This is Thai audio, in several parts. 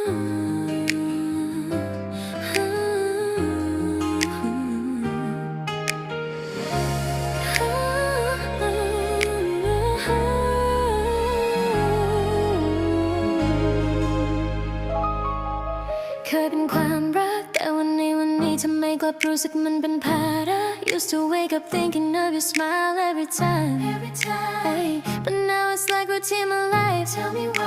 เคยเป็นความรัก แต่วันนี้วันนี้ทำไมกลับรู้สึกมันเป็นภาระ Used to wake up thinking of your smile every time every time hey, but now it's like routine my life tell me why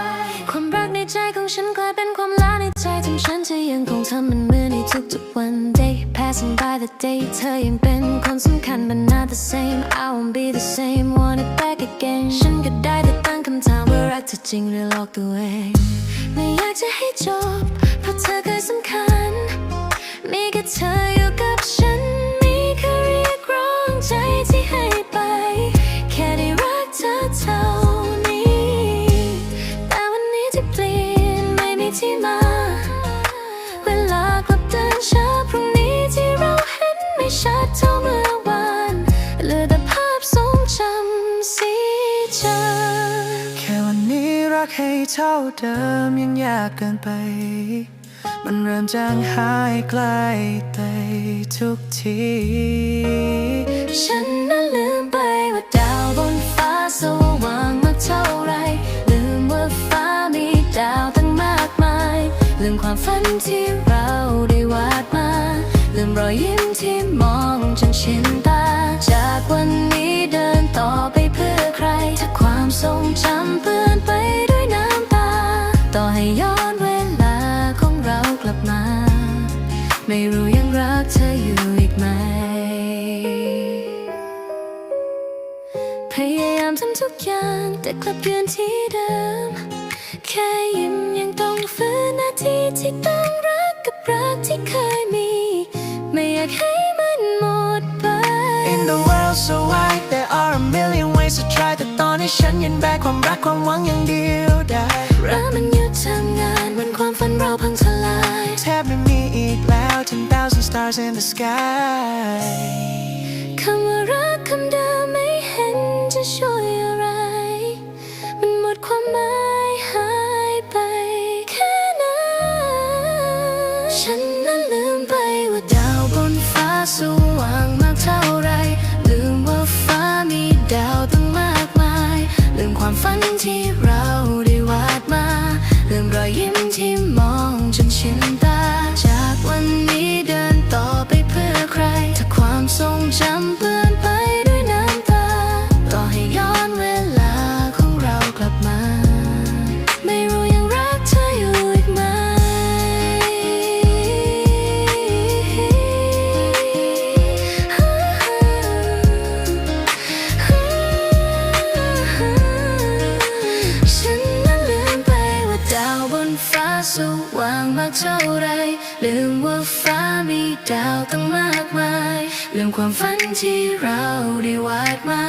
ฉันกลายเป็นความล้าในใจจนฉันจะยังคงทำมันเหมือนในทุกๆวัน day passing by the day เธอยังเป็นคนสำคัญ but not the same I won't be the same want it back again ฉันก็ได้แต่ตั้งคำถามว่ารักเธอจริงหรือหลอกตัวเองไม่อยากจะให้จบเพราะเธอเคยสำคัญ มีแค่เธอ ที่มา เวลากลับเดินช้าพรุ่งนี้ที่เราเห็นไม่ชัดเท่าเมื่อวานเหลือแต่ภาพทรงจำสีจางแค่วันนี้รักให้เท่าเดิมยังยากเกินไป มันเริ่มจางหายไกลไปทุกที ฉันนั้นลืมไป ทำทุกอย่างแต่กลับยืนที่เดิม แค่ยิ้มยังต้องฝืนนาทีที่ต้องรักกับรักที่เคยมี ไม่อยากให้มันหมดไป In the world so wide there are a million ways to try แต่ตอนนี้ฉันยังแบกความรักความหวังอย่างเดียวได้รักมันหยุดทำงานเหมือนความฝันเราพังทลายแทบไม่มีอีกแล้ว 10,000 stars in the sky คำว่ารักคำเดิมไม่เห็นจะช่วย ลืมไปว่าดาวบนฟ้าสว่างมากเท่าไร ลืมว่าฟ้ามีดาวตั้งมากมาย ลืมความฝันที่เราได้วาดมา ลืมรอยยิ้มที่มองจนชินตา จากวันนี้เดินต่อไปเพื่อใคร ถ้าความทรงจำเปื้อ ว่างมากเท่าไรลืมว่าฟ้ามีดาวตั้งมากมายลืมความฝันที่เราได้วาดมา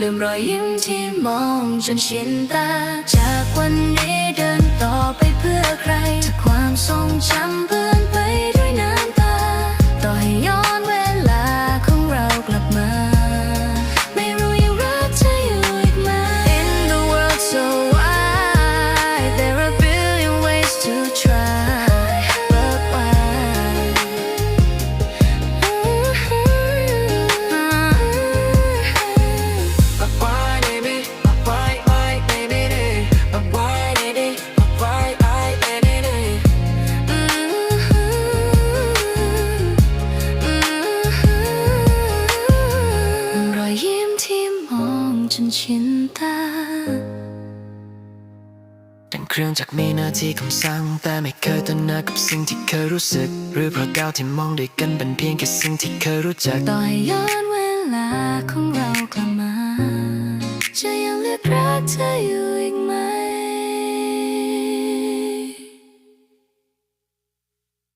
ลืมรอยยิ้มที่มองจนชินตา จากวันนี้เดินต่อไปเพื่อใครถ้าความทรงจำเพื่อน จนชินตาดังเครื่องจักรมีหน้าที่คำสั่ง แต่ไม่เคยต่อหน้ากับสิ่งที่เคยรู้สึก หรือเพราะดาวที่มองด้วยกันเป็นเพียงแค่สิ่งที่เคยรู้จักต่อให้ย้อนเวลาของเรากลับมา จะยังเลือกรักเธออยู่